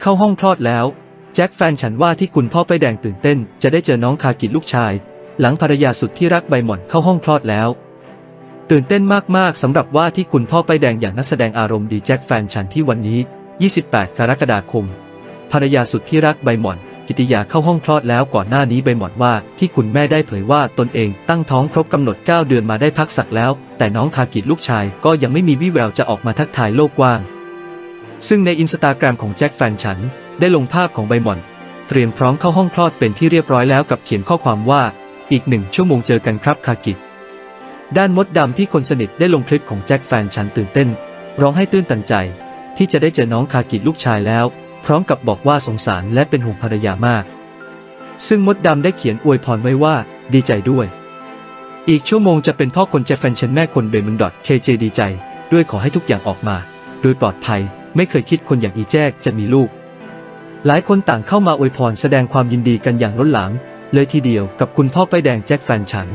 เข้าห้องคลอดแล้ว แจ็คแฟนฉันว่าที่คุณพ่อไปแดงตื่นเต้น จะได้เจอน้องคากิลูกชาย หลังภรรยาสุดที่รักใบหม่อนเข้าห้องคลอดแล้ว ตื่นเต้นมากๆสำหรับว่าที่คุณพ่อไปแดงอย่างนักแสดงอารมณ์ดีแจ็คแฟนฉันที่วันนี้ 28 กรกฎาคม ภรรยาสุดที่รักใบหม่อน กิติยาเข้าห้องคลอดแล้วก่อนหน้านี้ใบหม่อนว่าที่คุณแม่ได้เผยว่าตนเองตั้งท้องครบกำหนด 9 เดือนมาได้พักสักแล้ว แต่น้องคากิลูกชายก็ยังไม่มีวี่แววจะออกมาทักทายโลกกว้าง ซึ่งในอินสตาแกรมของแจ็คแฟนฉัน ได้ลงภาพของใบหม่อน เตรียมพร้อมเข้าห้องคลอดเป็นที่เรียบร้อยแล้วกับเขียนข้อความว่า อีกหนึ่งชั่วโมงเจอกันครับคากิด้านมดดำพี่คนสนิทได้ลงคลิปของแจ็คแฟนฉันตื่นเต้น ร้องให้ตื้นตันใจ ที่จะได้เจอน้องคากิลูกชายแล้ว พร้อมกับบอกว่าสงสารและเป็นห่วงภรรยามาก ซึ่งมดดำได้เขียนอวยพรไว้ว่า ดีใจด้วย อีกชั่วโมงจะเป็นพ่อคนแจ็คแฟนฉันแม่คนเบมันดอทเคเจดีใจ ด้วยขอให้ทุกอย่างออกมา โดยปลอดภัยไม่เคยคิดคนอย่างอีแจ๊กจะมีลูก หลายคนต่างเข้ามาอวยพรแสดงความยินดีกันอย่างล้นหลามเลยทีเดียวกับคุณพ่อป้ายแดงแจ็คแฟนฉัน